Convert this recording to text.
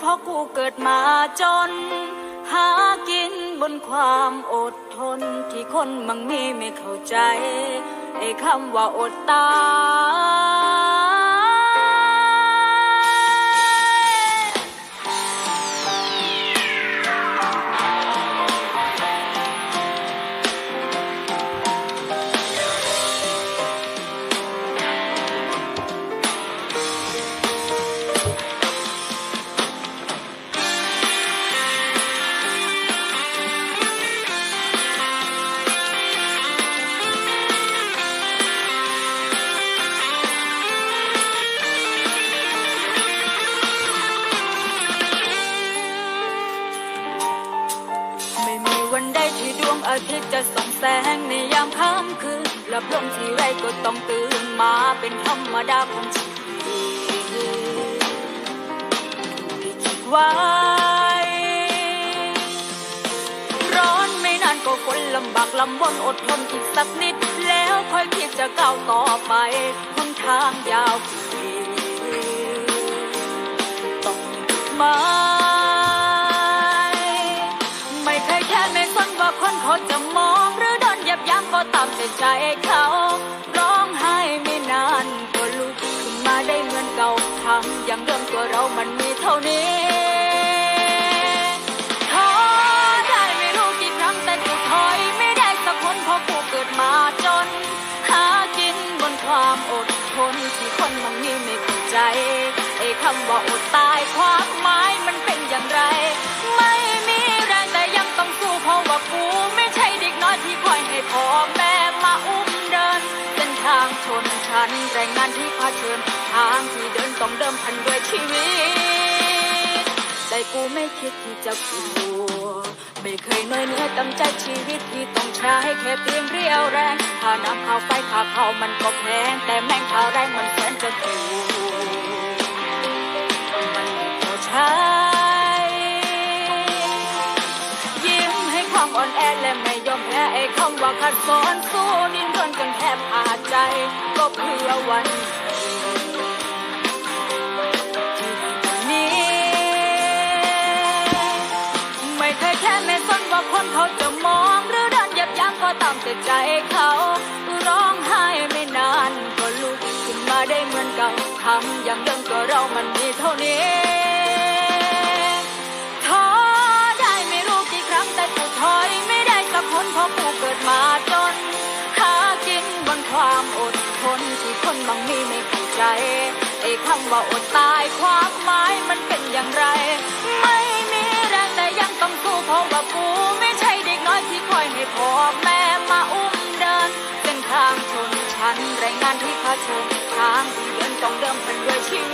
เพราะกูเกิดมาจน หากินบนความอดทน ที่คนมังมีไม่เข้าใจไอ้คำว่าอดตาย อาทิตย์จะส่องแสงในยามค่ำคืนหลับลงที่ไรก็ต้องตื่นมาเป็นธรรมดาของชีวิตที่คิดไว้ร้อนไม่นานก็ฝนลำบากลำบนอดทนอีกสักนิด แล้วค่อยคิดจะก้าวต่อไปหนทางยาวอีกต้องมา ว่าคนเขาจะมองหรือโดนหยับยั้งก็ตามแต่ใจเขาร้องไห้ไม่นานก็ลุกขึ้นมาได้เหมือนเก่าทำอย่างเดิมตัวเรามันมีเท่านี้ท้อได้ไม่รู้กี่ครั้งแต่กูถอยไม่ได้สักคนเพราะกูเกิดมาจน หากินบนความอดทนที่คนมันมีไม่เข้าใจไอ้คำว่าอดตายความหมายมันเป็นอย่างไรานที่เชิญทางที่เดินต้องเดิมพันด้วยชีวิตแต่กูไม่คิดที่จะกลัวไม่เคยน้อยเนื้อตั้งใจชีวิตที่ต้องใช้แค่เพียงเรียวแรงค่าน้ำค่าไฟค่าข้ามันก็แพงแต่แม่งค่าแรงมันแสนจะถูกมันไม่พอใช้ยิ้มให้ความอ่อนแอและไม่ยอมแพ้ไอ้คำว่าขัดสอนสู้ดิ้นรนจนแทบขาดใจก็เพื่อวัน แต่ใจเขาร้องไห้ไม่นานก็ลุกขึ้นมาได้เหมือนเก่าทำอย่างเดิมก็เรามันมีเท่านี้ท้อได้ไม่รู้กี่ครั้งแต่กูถอยไม่ได้สักคนเพราะกูเกิดมาจนหากินบนความอดทนที่คนบางมีไม่เข้าใจไอ้คำว่าอดตายความหมายมันเป็น เธอทางที่เดินต้องเดิมต้นด้วยชีวิต